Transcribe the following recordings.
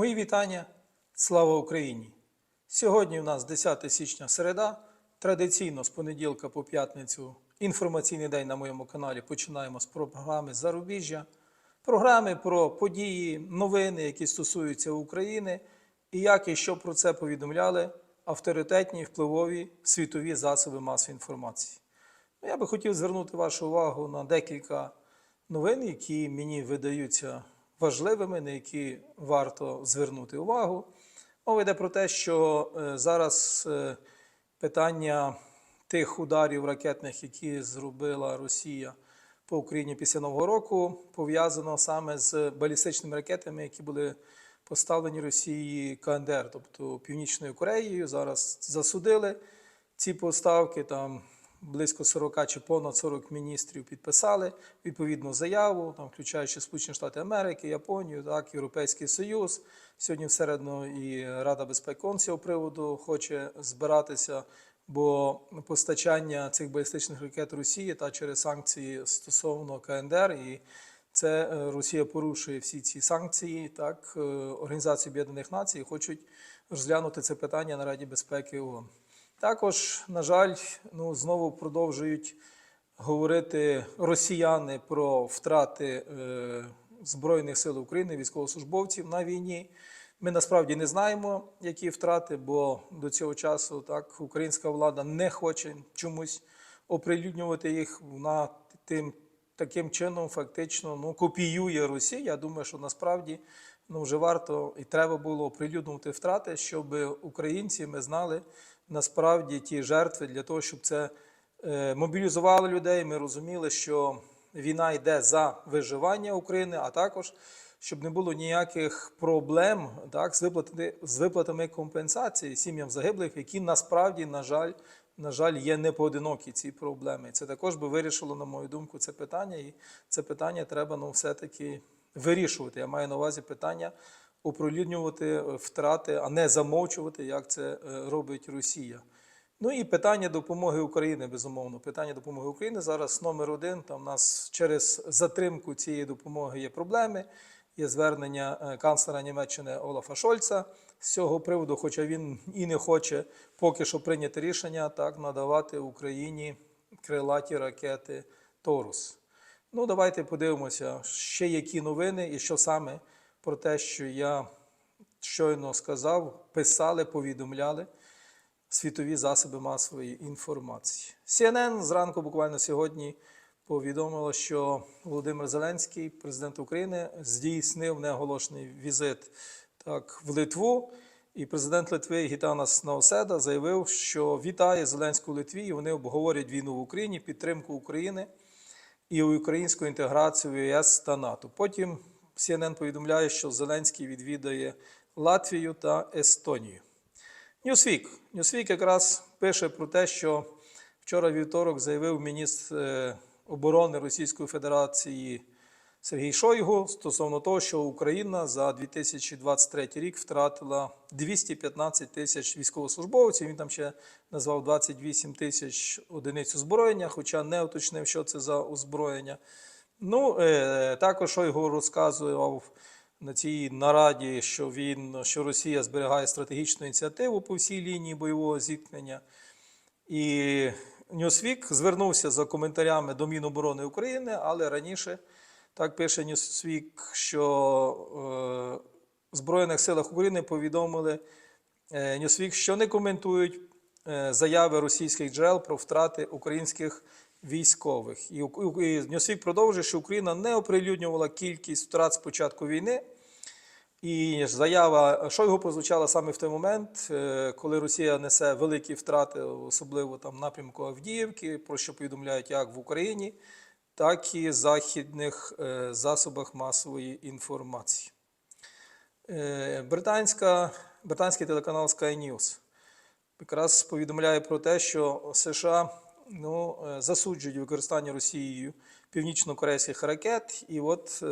Мої вітання. Слава Україні! Сьогодні у нас 10 січня середа. Традиційно з понеділка по п'ятницю інформаційний день на моєму каналі починаємо з програми Зарубіжжя, програми про події, новини, які стосуються України, і як і що про це повідомляли авторитетні впливові світові засоби масової інформації. Ну, Я би хотів звернути вашу увагу на декілька новин, які мені видаються важливими, на які варто звернути увагу. Мова йде про те, що е, зараз е, питання тих ударів ракетних, які зробила Росія по Україні після Нового року, пов'язано саме з балістичними ракетами, які були поставлені Росії КНДР, тобто Північною Кореєю. Зараз засудили ці поставки. Там близько 40 чи понад 40 міністрів підписали відповідну заяву, там, включаючи Сполучені Штати Америки, Японію, так, Європейський Союз. Сьогодні всередину і Рада безпеки цього приводу хоче збиратися, бо постачання цих балістичних ракет Росії та через санкції стосовно КНДР і це е, Росія порушує всі ці санкції. Так, е, Організації Об'єднаних Націй хочуть розглянути це питання на Раді безпеки ООН. Також, на жаль, ну знову продовжують говорити росіяни про втрати е, Збройних сил України, військовослужбовців на війні. Ми насправді не знаємо, які втрати, бо до цього часу так українська влада не хоче чомусь оприлюднювати їх. Вона тим таким чином фактично ну, копіює Росію. Я думаю, що насправді ну, вже варто і треба було оприлюднювати втрати, щоб українці ми знали насправді ті жертви для того, щоб це е, мобілізувало людей. Ми розуміли, що війна йде за виживання України, а також щоб не було ніяких проблем так, з, виплати, з виплатами компенсації сім'ям загиблих, які насправді, на жаль, на жаль, є непоодинокі ці проблеми. Це також би вирішило, на мою думку, це питання, і це питання треба ну, все-таки вирішувати. Я маю на увазі питання оприлюднювати втрати, а не замовчувати, як це е, робить Росія. Ну і питання допомоги України, безумовно. Питання допомоги України зараз номер один. Там у нас через затримку цієї допомоги є проблеми. Є звернення е, канцлера Німеччини Олафа Шольца з цього приводу, хоча він і не хоче поки що прийняти рішення так надавати Україні крилаті ракети Торус. Ну, давайте подивимося, ще які новини і що саме про те, що я щойно сказав, писали, повідомляли світові засоби масової інформації. CNN зранку, буквально сьогодні, повідомило, що Володимир Зеленський, президент України, здійснив неоголошений візит так, в Литву. І президент Литви Гітанас Наоседа заявив, що вітає Зеленську Литві, і вони обговорять війну в Україні, підтримку України і українську інтеграцію в ЄС та НАТО. Потім CNN повідомляє, що Зеленський відвідає Латвію та Естонію. Newsweek. Newsweek якраз пише про те, що вчора вівторок заявив міністр е, оборони Російської Федерації Сергій Шойгу стосовно того, що Україна за 2023 рік втратила 215 тисяч військовослужбовців. Він там ще назвав 28 тисяч одиниць озброєння, хоча не уточнив, що це за озброєння. Ну, е, також Шойгу розказував на цій нараді, що він що Росія зберігає стратегічну ініціативу по всій лінії бойового зіткнення. І Ньюсвік звернувся за коментарями до Міноборони України, але раніше так пише Ньюсвік, що е, в Збройних силах України повідомили е, Ньюсвік, що не коментують заяви російських джерел про втрати українських військових. І, Ньюсвік продовжує, що Україна не оприлюднювала кількість втрат з початку війни. І заява Шойгу прозвучала саме в той момент, е, коли Росія несе великі втрати, особливо там напрямку Авдіївки, про що повідомляють як в Україні, так і в західних е, засобах масової інформації. Е, Британська, британський телеканал Sky News якраз повідомляє про те, що США ну, засуджують використання Росією північно-корейських ракет. І от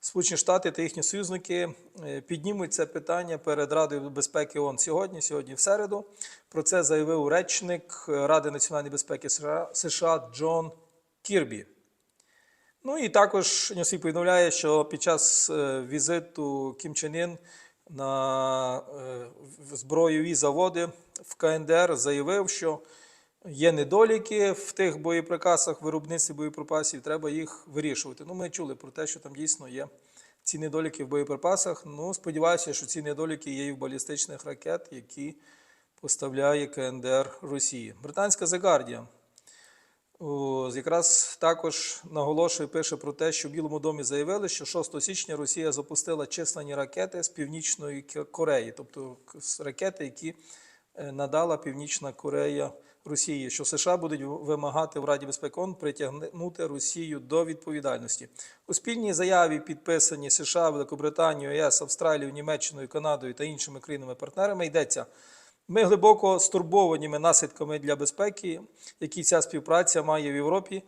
Сполучені Штати та їхні союзники піднімуть це питання перед Радою безпеки ООН сьогодні, сьогодні в середу. Про це заявив речник Ради національної безпеки США Джон Кірбі. Ну і також Ньюсі повідомляє, що під час візиту Кім Чен Ін на е, збройові заводи в КНДР заявив, що є недоліки в тих боєприпасах, виробництві боєприпасів, треба їх вирішувати. Ну, ми чули про те, що там дійсно є ці недоліки в боєприпасах. Ну, сподіваюся, що ці недоліки є і в балістичних ракет, які поставляє КНДР Росії. Британська The Guardian якраз також наголошує, пише про те, що в Білому домі заявили, що 6 січня Росія запустила численні ракети з Північної Кореї, тобто ракети, які е, надала Північна Корея Росії, що США будуть вимагати в Раді безпеки ООН притягнути Росію до відповідальності. У спільній заяві, підписані США, Великобританією, ЄС, Австралією, Німеччиною, Канадою та іншими країнами-партнерами, йдеться. Ми глибоко стурбованіми наслідками для безпеки, які ця співпраця має в Європі,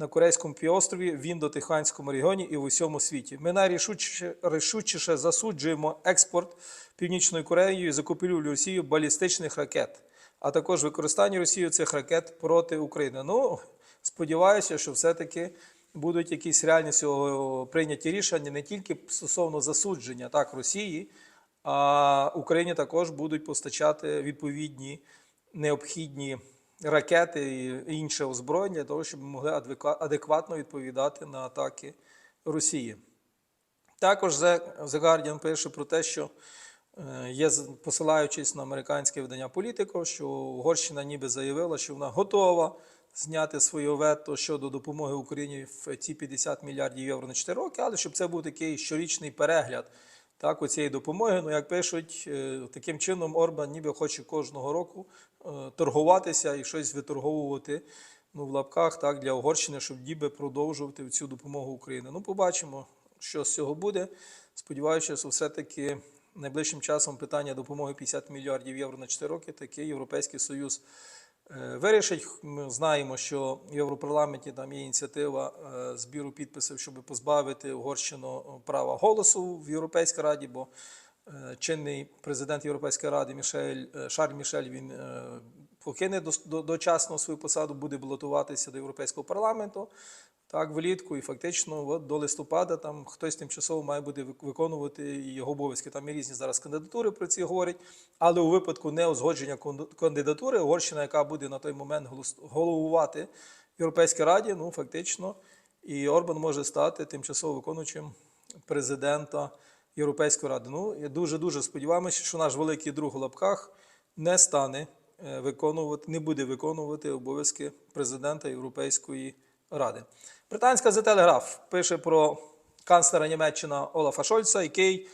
на Корейському півострові, в Індо-Тиханському регіоні і в усьому світі. Ми найрішучіше рішучіше засуджуємо експорт Північною Кореєю і закупівлю Росією балістичних ракет, а також використання Росією цих ракет проти України. Ну, сподіваюся, що все-таки будуть якісь реальні цього прийняті рішення не тільки стосовно засудження так Росії, а Україні також будуть постачати відповідні необхідні ракети і інше озброєння для того, щоб ми могли адекватно відповідати на атаки Росії. Також The Guardian пише про те, що є, посилаючись на американське видання Політико, що Угорщина ніби заявила, що вона готова зняти своє вето щодо допомоги Україні в ці 50 мільярдів євро на 4 роки, але щоб це був такий щорічний перегляд так, у цієї допомоги. Ну, як пишуть, е, таким чином Орбан ніби хоче кожного року е, торгуватися і щось виторговувати ну, в лапках так, для Угорщини, щоб ніби продовжувати цю допомогу Україні. Ну, побачимо, що з цього буде. Сподіваюся, що все-таки найближчим часом питання допомоги 50 мільярдів євро на 4 роки таке Європейський Союз е, вирішить. Ми знаємо, що в Європарламенті там є ініціатива е, збіру підписів, щоб позбавити Угорщину права голосу в Європейській раді, бо е, чинний президент Європейської ради Мішель Шарль Мішель він покине дочасно свою посаду, буде балотуватися до Європейського парламенту. Так, влітку, і фактично от до листопада там хтось тимчасово має буде виконувати його обов'язки. Там є різні зараз кандидатури про ці говорять. Але у випадку неузгодження кандидатури, Угорщина, яка буде на той момент головувати в Європейській раді, ну фактично, і Орбан може стати тимчасово виконуючим президента Європейської ради. Ну, я дуже дуже сподіваємося, що наш великий друг у лапках не стане виконувати, не буде виконувати обов'язки президента Європейської ради. Британська The Telegraph пише про канцлера Німеччина Олафа Шольца, який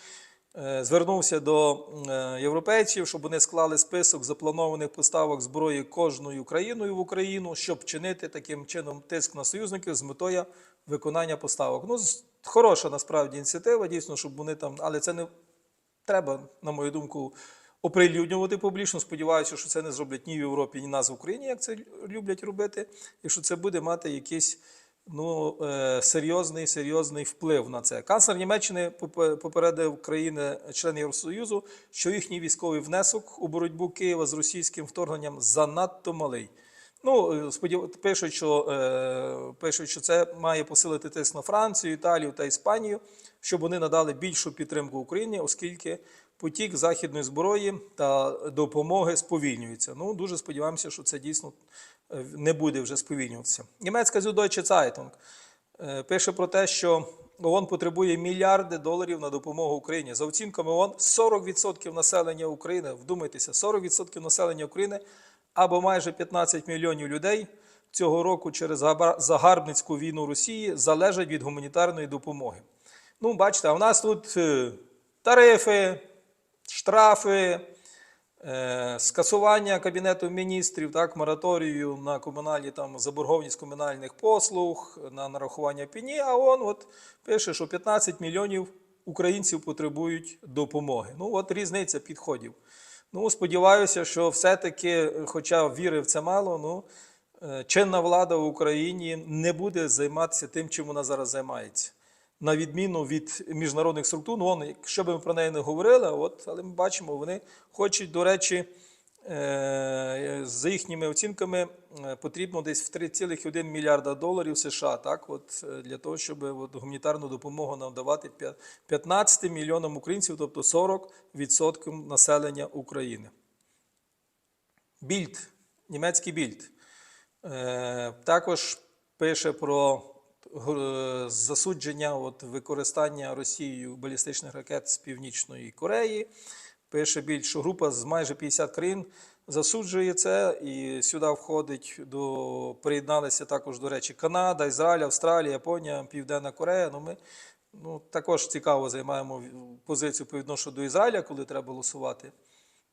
е, звернувся до е, європейців, щоб вони склали список запланованих поставок зброї кожною країною в Україну, щоб чинити таким чином тиск на союзників з метою виконання поставок. Ну, хороша насправді ініціатива, дійсно, щоб вони там, але це не треба, на мою думку, оприлюднювати публічно. Сподіваюся, що це не зроблять ні в Європі, ні нас в Україні, як це люблять робити, і що це буде мати якийсь ну, е, серйозний, серйозний вплив на це. Канцлер Німеччини попередив країни члени Євросоюзу, що їхній військовий внесок у боротьбу Києва з російським вторгненням занадто малий. Ну, е, сподів... пишуть, що, е, пишуть, що це має посилити тиск на Францію, Італію та Іспанію, щоб вони надали більшу підтримку Україні, оскільки потік західної зброї та допомоги сповільнюється. Ну, дуже сподіваємося, що це дійсно е, не буде вже сповільнюватися. Німецька Süddeutsche Zeitung е, пише про те, що ООН потребує мільярди доларів на допомогу Україні. За оцінками ООН, 40% населення України, вдумайтеся, 40% населення України або майже 15 мільйонів людей цього року через загарбницьку війну Росії залежать від гуманітарної допомоги. Ну, бачите, а в нас тут е, тарифи, штрафи, е, скасування Кабінету міністрів, так, мораторію на комунальні там заборгованість комунальних послуг, на нарахування пені, а он от пише, що 15 мільйонів українців потребують допомоги. Ну, от різниця підходів. Ну, сподіваюся, що все-таки, хоча віри в це мало, ну, е, чинна влада в Україні не буде займатися тим, чим вона зараз займається. На відміну від міжнародних структур, ну, якщо б ми про неї не говорили, от, але ми бачимо, вони хочуть, до речі, е, за їхніми оцінками е, потрібно десь в 3,1 мільярда доларів США, так, от, е, для того, щоб от, гуманітарну допомогу надавати п'я- 15 мільйонам українців, тобто 40% населення України. Більд, німецький більд. Е, також пише про е, засудження от, використання Росією балістичних ракет з Північної Кореї. Пише більш, що група з майже 50 країн засуджує це, і сюди входить до приєдналися також, до речі, Канада, Ізраїль, Австралія, Японія, Південна Корея. Ну, ми ну, також цікаво займаємо позицію по відношенню до Ізраїля, коли треба голосувати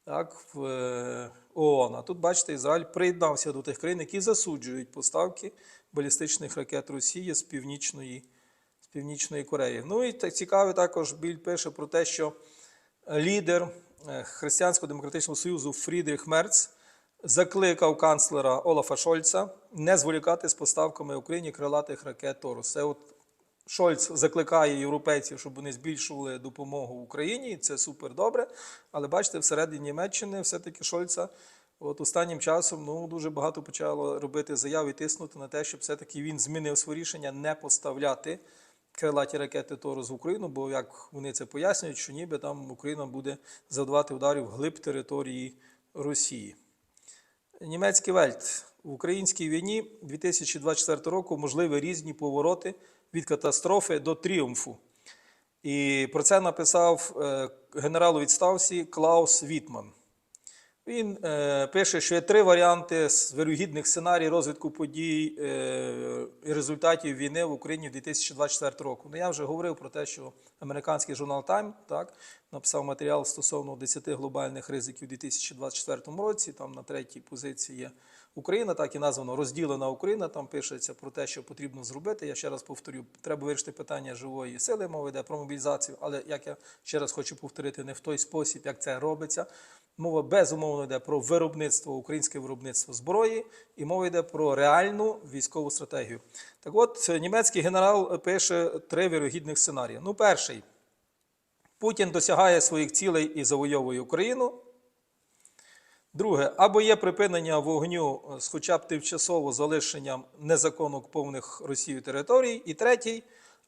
так, в е, ООН. А тут, бачите, Ізраїль приєднався до тих країн, які засуджують поставки балістичних ракет Росії з Північної, з Північної Кореї. Ну і так цікаво також Біль пише про те, що лідер е, Християнсько-демократичного союзу Фрідріх Мерц закликав канцлера Олафа Шольца не зволікати з поставками Україні крилатих ракет Торус. Це от Шольц закликає європейців, щоб вони збільшували допомогу Україні, це супер добре. Але бачите, всередині Німеччини все-таки Шольца от останнім часом ну, дуже багато почало робити заяв і тиснути на те, щоб все-таки він змінив своє рішення не поставляти крилаті ракети Торус в Україну, бо як вони це пояснюють, що ніби там Україна буде завдавати ударів глиб території Росії. Німецький вельт в українській війні 2024 року можливі різні повороти від катастрофи до тріумфу. І про це написав е, генерал у відставці Клаус Вітман. Він е, пише, що є три варіанти вирогідних сценарій розвитку подій е, і результатів війни в Україні в 2024 року. Ну, я вже говорив про те, що американський журнал Time так, написав матеріал стосовно 10 глобальних ризиків у 2024 році. Там на третій позиції є Україна, так і названо розділена Україна. Там пишеться про те, що потрібно зробити. Я ще раз повторю, треба вирішити питання живої сили, мова йде про мобілізацію, але як я ще раз хочу повторити, не в той спосіб, як це робиться. Мова безумовно йде про виробництво, українське виробництво зброї, і мова йде про реальну військову стратегію. Так от, німецький генерал пише три вірогідних сценарії. Ну, перший. Путін досягає своїх цілей і завойовує Україну. Друге, або є припинення вогню з хоча б тимчасово залишенням незаконно окупованих Росією територій. І третій,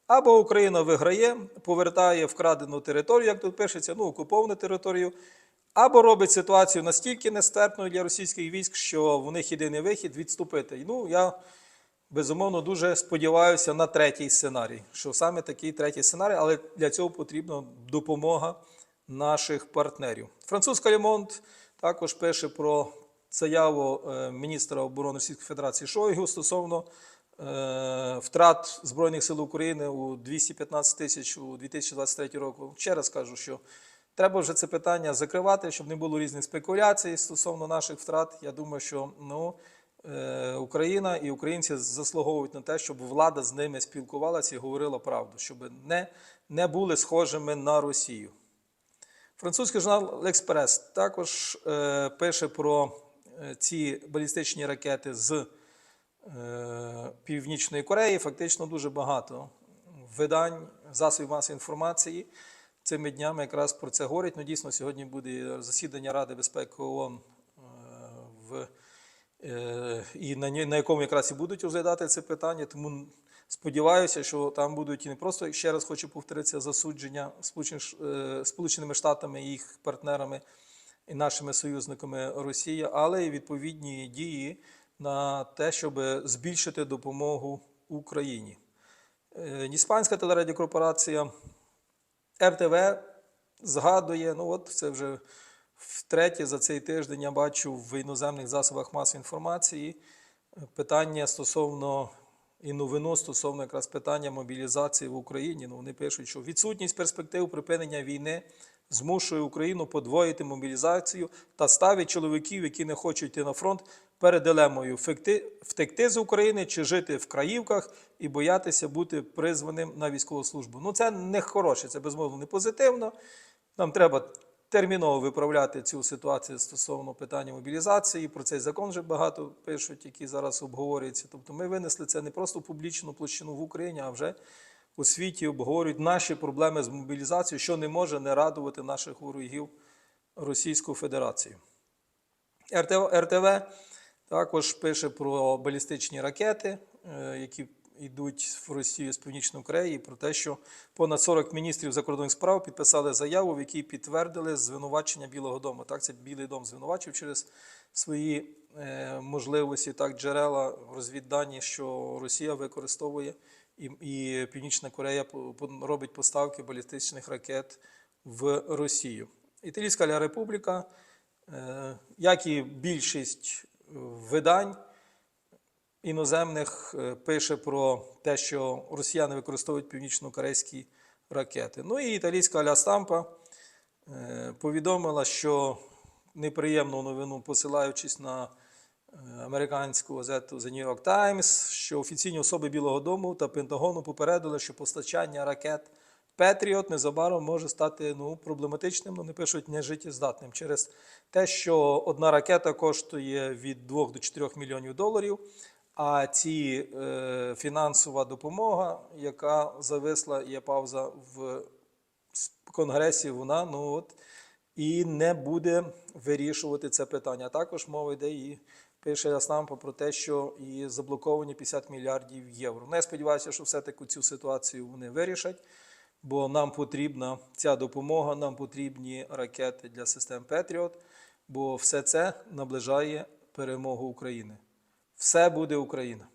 або Україна виграє, повертає вкрадену територію, як тут пишеться, ну, окуповану територію, або робить ситуацію настільки нестерпною для російських військ, що в них єдиний вихід відступити. Ну, я безумовно дуже сподіваюся на третій сценарій, що саме такий третій сценарій, але для цього потрібна допомога наших партнерів. Французька Лемонт також пише про заяву е, міністра оборони Російської Федерації Шойгу стосовно е, втрат Збройних сил України у 215 тисяч у 2023 року. Ще раз кажу, що треба вже це питання закривати, щоб не було різних спекуляцій стосовно наших втрат. Я думаю, що ну, е, Україна і українці заслуговують на те, щоб влада з ними спілкувалася і говорила правду, щоб не, не були схожими на Росію. Французький журнал L'Express також е, пише про е, ці балістичні ракети з е, Північної Кореї. Фактично дуже багато видань, засобів масової інформації цими днями якраз про це говорять. Ну, дійсно, сьогодні буде засідання Ради безпеки ООН е, в, е, і на, на якому якраз і будуть розглядати це питання. Тому сподіваюся, що там будуть і не просто, ще раз хочу повторитися, засудження е, Сполученими Штатами і їх партнерами і нашими союзниками Росії, але й відповідні дії на те, щоб збільшити допомогу Україні. Е, Іспанська телерадіокорпорація РТВ згадує, ну от це вже втретє за цей тиждень я бачу в іноземних засобах масової інформації е, питання стосовно і новину стосовно якраз питання мобілізації в Україні. Ну, вони пишуть, що відсутність перспектив припинення війни змушує Україну подвоїти мобілізацію та ставить чоловіків, які не хочуть йти на фронт, перед дилемою втекти, з України чи жити в краївках і боятися бути призваним на військову службу. Ну це не хороше, це безмовно не позитивно. Нам треба терміново виправляти цю ситуацію стосовно питання мобілізації. Про цей закон вже багато пишуть, який зараз обговорюється. Тобто ми винесли це не просто в публічну площину в Україні, а вже у світі обговорюють наші проблеми з мобілізацією, що не може не радувати наших ворогів Російську Федерацію. РТВ, також пише про балістичні ракети, е, які йдуть в Росію з Північної Кореї, про те, що понад 40 міністрів закордонних справ підписали заяву, в якій підтвердили звинувачення Білого Дому. Так, це Білий Дом звинувачив через свої е, можливості, так, джерела розвіддані, що Росія використовує і, і Північна Корея робить поставки балістичних ракет в Росію. Італійська Ля Републіка, е, як і більшість видань іноземних, е, пише про те, що росіяни використовують північно-корейські ракети. Ну і італійська Ля Стампа е, повідомила, що неприємну новину, посилаючись на е, американську газету The New York Times, що офіційні особи Білого Дому та Пентагону попередили, що постачання ракет Петріот незабаром може стати ну, проблематичним, ну не пишуть нежиттєздатним через те, що одна ракета коштує від 2 до 4 мільйонів доларів. А ці е, фінансова допомога, яка зависла, є пауза в Конгресі, вона ну от і не буде вирішувати це питання. Також мова йде і пише Яснампа про те, що і заблоковані 50 мільярдів євро. Ну, я сподіваюся, що все-таки цю ситуацію вони вирішать, бо нам потрібна ця допомога, нам потрібні ракети для систем Петріот, бо все це наближає перемогу України. Все буде Україна!